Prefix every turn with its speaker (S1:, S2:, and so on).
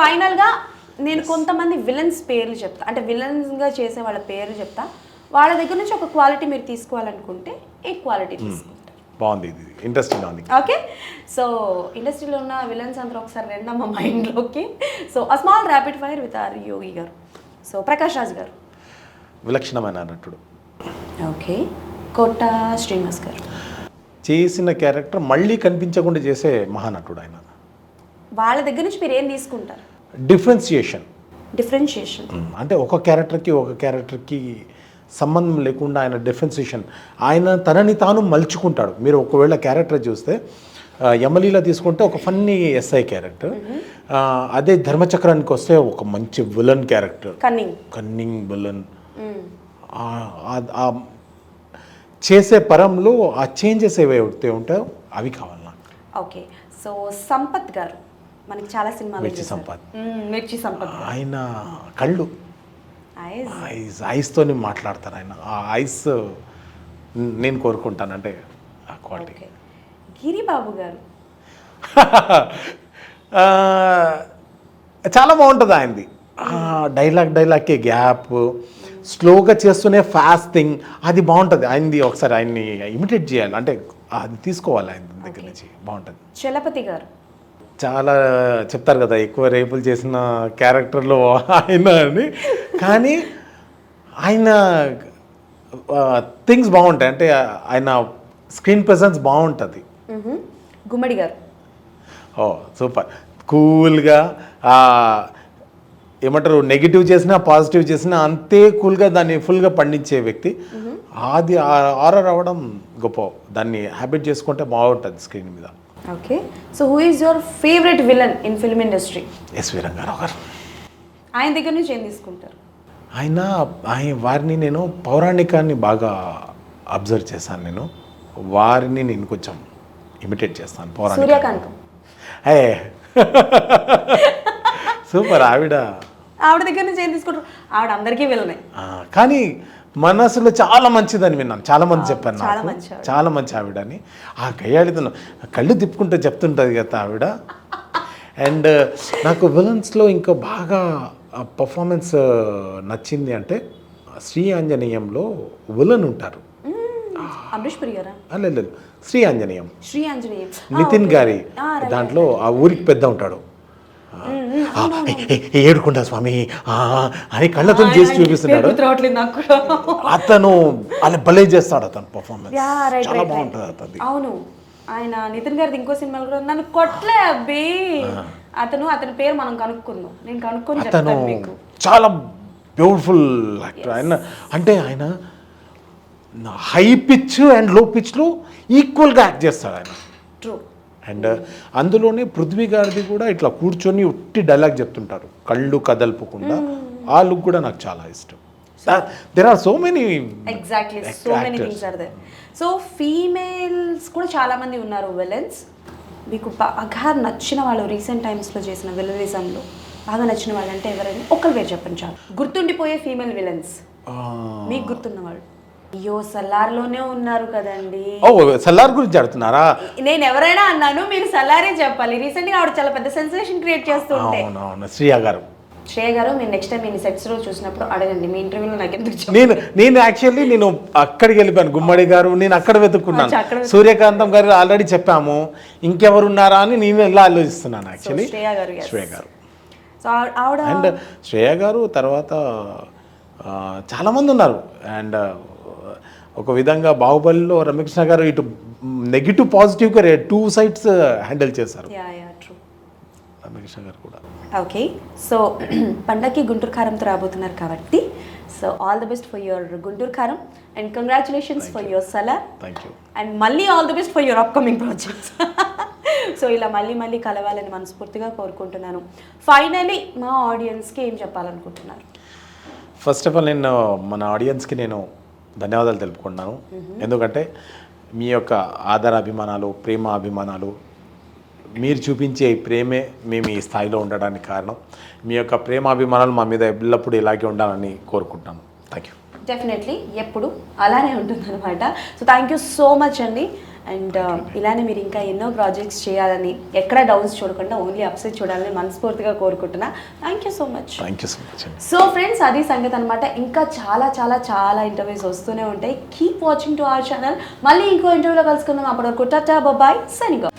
S1: ఫైనల్గా నేను కొంతమంది విలన్స్ పేర్లు చెప్తా. అంటే విలన్స్గా చేసే వాళ్ళ పేర్లు చెప్తా. వాళ్ళ దగ్గర నుంచి ఒక క్వాలిటీ మీరు తీసుకోవాలనుకుంటే ఏ క్వాలిటీ తీసుకుంటారు?
S2: బాగుంది ఇది. ఇంట్రెస్టింగ్ ఉంది.
S1: ఓకే. సో ఇండస్ట్రీలో ఉన్న విలన్స్ అందరూ ఒకసారి రెండమ్మ మా మైండ్లోకి. So a small rapid fire with R Yogi garu. So Prakash Raj గారు.
S2: విలక్షణమైన నటుడు.
S1: ఓకే. కోట శ్రీనివాస్ గారు.
S2: చేసిన క్యారెక్టర్ మళ్ళీ కనిపించకుండా చేసే మహానటుడు ఆయన.
S1: వాళ్ళ దగ్గర నుంచి మీరు ఏం తీసుకుంటారు?
S2: డిఫరెన్సియేషన్.
S1: డిఫరెన్షియేషన్
S2: అంటే ఒక క్యారెక్టర్కి ఒక క్యారెక్టర్కి సంబంధం లేకుండా ఆయన డిఫరెన్సియేషన్. ఆయన తనని తాను మలుచుకుంటాడు. మీరు ఒకవేళ క్యారెక్టర్ చూస్తే ఆ, యమలీల తీసుకుంటే ఒక ఫన్నీ ఎస్ఐ క్యారెక్టర్. అదే ధర్మచక్రానికి వస్తే ఒక మంచి villain character.
S1: Cunning
S2: cunning villain. చేసే పరంలో ఆ చేంజెస్ ఏవైతే ఉంటాయో అవి కావాలి
S1: ఓకే సో సంపత్ గారు మనకి చాలా సినిమాలు
S2: మిర్చి. సంపత్.
S1: మిర్చి సంపత్
S2: ఆయన కళ్ళు.
S1: ఐస్
S2: ఐస్ ఐస్తోని మాట్లాడతారు ఆయన. ఆ ఐస్ నేను కోరుకుంటాను అంటే ఆ క్వాలిటీ
S1: గిరిబాబు గారు.
S2: చాలా బాగుంటుంది ఆయనది. డైలాగ్ డైలాగ్కి గ్యాప్ స్లోగా చేస్తూనే ఫాస్టింగ్ అది బాగుంటుంది. ఆయనది ఒకసారి ఆయన్ని ఇమిటేట్ చేయాలి. అంటే అది తీసుకోవాలి ఆయన దగ్గర నుంచి. బాగుంటుంది.
S1: చలపతి గారు.
S2: చాలా చెప్తారు కదా ఎక్కువ రేపులు చేసిన క్యారెక్టర్లో ఆయన అని. కానీ ఆయన థింగ్స్ బాగుంటాయి. అంటే ఆయన స్క్రీన్ ప్రెసెన్స్ బాగుంటుంది.
S1: గుమ్మడి గారు.
S2: Oh super. కూల్గా ఏమంటారు నెగిటివ్ చేసినా పాజిటివ్ చేసినా అంతే కూల్గా దాన్ని ఫుల్గా పండించే వ్యక్తి. అది ఆర్డర్ అవ్వడం గొప్ప. దాన్ని హ్యాబిట్ చేసుకుంటే బాగుంటుంది స్క్రీన్ మీద.
S1: Okay so who is your favourite villain in film industry
S2: S V Ranga Rao garu.
S1: ఆయన దగ్గర నుంచి ఏం తీసుకుంటారు?
S2: ఆయన ఆయన వారిని నేను పౌరాణికాన్ని బాగా అబ్జర్వ్ చేశాను నేను. వారిని నేను కొంచెం ఇమిటేట్ చేస్తాను పౌరాణిక. సూపర్ ఆవిడ.
S1: ఆవిడ దగ్గర నుంచి ఏం తీసుకుంటారు? ఆవిడ అందరికీ
S2: ఆ, కానీ మనసులో చాలా మంచిదని విన్నాను. చాలా మంది చెప్పాను
S1: చాలా
S2: నాకు.
S1: మంచి ఆవిడ.
S2: చాలా మంచి ఆవిడని. ఆ గయ్యాళితనం కళ్ళు తిప్పుకుంటే చెప్తుంటుంది కదా ఆవిడ. అండ్ నాకు విలన్స్లో ఇంకా బాగా పర్ఫార్మెన్స్ నచ్చింది అంటే శ్రీ ఆంజనేయంలో విలన్ ఉంటారు. లేదు శ్రీ ఆంజనేయం.
S1: శ్రీ ఆంజనేయ.
S2: నితిన్ గారి దాంట్లో ఆ ఊరికి పెద్ద ఉంటాడు. ఆ, ఏ- ఏ- ఏడుకుంటా స్వామి? అని కళ్ళతో చేసి చూపిస్తున్నాడు. అతను అలా భలే చేస్తాడు అతను పర్ఫార్మెన్స్ చాలా బాగుంటుంది అతని
S1: అవును. ఆయన నితిన్ గారిది ఇంకో సినిమాలు కూడా నన్ను కొట్లే అబ్బి. అతను అతని పేరు మనం కనుక్కుందాం. నేను కనుక్కొని
S2: అతను చాలా బ్యూటిఫుల్ యాక్టర్ ఆయన అంటే ఆయన హై పిచ్ అండ్లో పిచ్లో ఈక్వల్గా యాక్ట్ చేస్తాడు ఆయన.
S1: ట్రూ
S2: అండ్ అందులోనే పృథ్వీ గారిది కూడా ఇట్లా కూర్చొని ఉట్టి డైలాగ్ చెప్తుంటారు. కళ్ళు కదల్పకుండా. ఆ లుక్ కూడా నాకు చాలా ఇష్టం. There are so many
S1: exactly so many things are there so females కూడా చాలా మంది ఉన్నారు విలన్స్ మీకు బాగా నచ్చిన వాళ్ళు రీసెంట్ టైమ్స్లో చేసిన విలనిజంలో బాగా నచ్చిన వాళ్ళు అంటే ఎవరైనా? ఒకరి పేరు చెప్పండి చాలు. గుర్తుండిపోయే ఫీమేల్ విలన్స్ మీకు గుర్తున్న వాళ్ళు. అయ్యో సల్లార్లోనే ఉన్నారు కదండి.
S2: ఓ సల్లార్ గురించి ఆడుతున్నారా
S1: నేను ఎవరైనా అన్నాను మీరు సల్లారే చెప్పాలి. రీసెంట్గా ఆవిడ చాలా పెద్ద సెన్సేషన్ క్రియేట్ చేస్తూ ఉంటే.
S2: అవునవును శ్రియా గారు.
S1: శ్రేయ గారు మీరు నెక్స్ట్ టైం మీ సెట్స్లో చూసినప్పుడు అడగండి. మీ ఇంటర్వ్యూలో నాకు ఎందుకు
S2: నేను నేను యాక్చువల్లీ నేను అక్కడికి వెళ్ళిపోయాను. గుమ్మడి గారు నేను అక్కడ వెతుక్కున్నాను. సూర్యకాంతం గారు ఆల్రెడీ చెప్పాము. ఇంకెవరు ఉన్నారా అని నేను ఇలా ఆలోచిస్తున్నాను యాక్చువల్లీ
S1: శ్రేయ గారు.
S2: శ్రేయ గారు. అండ్ శ్రేయ గారు తర్వాత ఆ, చాలా మంది ఉన్నారు. అండ్ ఒక విధంగా బాహుబలిలో రమ్యకృష్ణ గారు ఇటు నెగిటివ్ పాజిటివ్గా టూ సైడ్స్ హ్యాండిల్ చేశారు.
S1: Ya ya true
S2: Ramya Krishna garu కూడా.
S1: ఓకే సో పండగకి గుంటూరు కారంతో రాబోతున్నారు కాబట్టి so all the best for your Guntur Kaaram and congratulations for your Salaar
S2: thank you
S1: and మళ్ళీ all the best for your upcoming projects so ఇలా మళ్ళీ మళ్ళీ కలవాలని మనస్ఫూర్తిగా కోరుకుంటున్నాను. ఫైనలీ మా ఆడియన్స్కి ఏం చెప్పాలనుకుంటున్నారు?
S2: ఫస్ట్ ఆఫ్ ఆల్ నేను మన ఆడియన్స్కి నేను ధన్యవాదాలు తెలుపుకున్నాను ఎందుకంటే మీ యొక్క ఆదర అభిమానాలు ప్రేమ అభిమానాలు మీరు చూపించే ప్రేమే మేము ఈ స్థాయిలో ఉండడానికి కారణం. మీ యొక్క ప్రేమ అభిమానాలు మా మీద ఎల్లప్పుడూ ఇలాగే ఉండాలని కోరుకుంటున్నాను. థ్యాంక్ యూ
S1: డెఫినెట్లీ ఎప్పుడు అలానే ఉంటుందన్నమాట. So thank you so much అండి. అండ్ ఇలానే మీరు ఇంకా ఎన్నో ప్రాజెక్ట్స్ చేయాలని ఎక్కడ డౌన్స్ చూడకుండా ఓన్లీ అప్సెట్ చూడాలని మనస్ఫూర్తిగా కోరుకుంటున్నా. Thank you so much
S2: thank you so much
S1: so friends అది సంగతి అనమాట ఇంకా చాలా చాలా చాలా ఇంటర్వ్యూస్ వస్తూనే ఉంటాయి. Keep watching to our channel మళ్ళీ ఇంకో ఇంటర్వ్యూలో కలుసుకుందాం. అప్పటి వరకు టాటా బాయ్ సనిగా